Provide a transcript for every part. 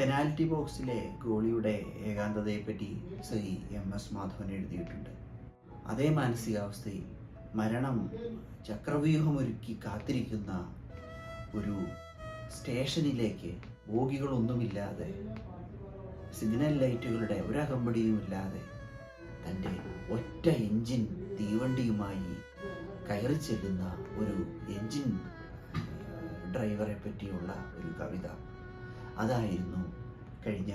Penalty ബോക്സിലെ ഗോളിയുടെ ഏകാന്തതയെപ്പറ്റി ശ്രീ എം എസ് മാധവൻ എഴുതിയിട്ടുണ്ട്. അതേ മാനസികാവസ്ഥയിൽ മരണം ചക്രവ്യൂഹമൊരുക്കി കാത്തിരിക്കുന്ന ഒരു സ്റ്റേഷനിലേക്ക് ബോഗികളൊന്നുമില്ലാതെ സിഗ്നൽ ലൈറ്റുകളുടെ ഒരകമ്പടിയുമില്ലാതെ തന്റെ ഒറ്റ എഞ്ചിൻ തീവണ്ടിയുമായി കയറി ചെല്ലുന്ന ഒരു എഞ്ചിൻ ഡ്രൈവറെ പറ്റിയുള്ള ഒരു കവിത. അതായിരുന്നു കഴിഞ്ഞ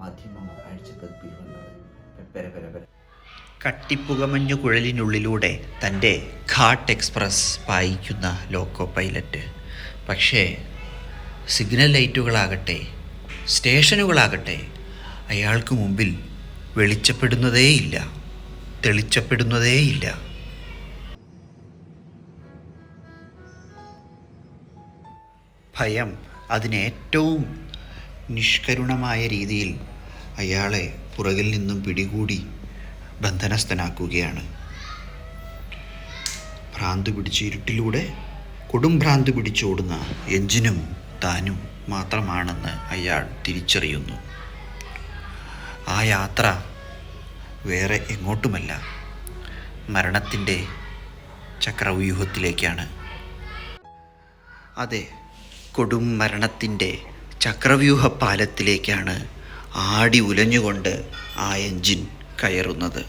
മാധ്യമ ആഴ്ചപ്പതിപ്പിൽ വന്നത് പെപ്പര പെരപര കട്ടിപ്പുകമഞ്ഞു കുഴലിനുള്ളിലൂടെ തന്റെ ഘാട്ട് എക്സ്പ്രസ് പായിക്കുന്ന ലോക്കോ പൈലറ്റ്. പക്ഷേ സിഗ്നൽ ലൈറ്റുകളാകട്ടെ സ്റ്റേഷനുകളാകട്ടെ അയാൾക്ക് മുമ്പിൽ വെളിച്ചപ്പെടുന്നതേയില്ല തെളിച്ചപ്പെടുന്നതേയില്ല. ഭയം അതിനേറ്റവും നിഷ്കരുണമായ രീതിയിൽ അയാളെ പുറകിൽ നിന്നും പിടികൂടി ബന്ധനസ്ഥനാക്കുകയാണ്. ഭ്രാന്ത് പിടിച്ച് ഇരുട്ടിലൂടെ കൊടും ഭ്രാന്ത് പിടിച്ചോടുന്ന എഞ്ചിനും താനും മാത്രമാണെന്ന് അയാൾ തിരിച്ചറിയുന്നു. ആ യാത്ര വേറെ എങ്ങോട്ടുമല്ല. മരണത്തിന്റെ ചക്രവ്യൂഹത്തിലേക്കാണ്. അതെ കൊടും മരണത്തിന്റെ ചക്രവ്യൂഹ പാലത്തിലേക്കാണ് ആടി ഉലഞ്ഞുകൊണ്ട് ആ എഞ്ചിൻ കയറുന്നത്.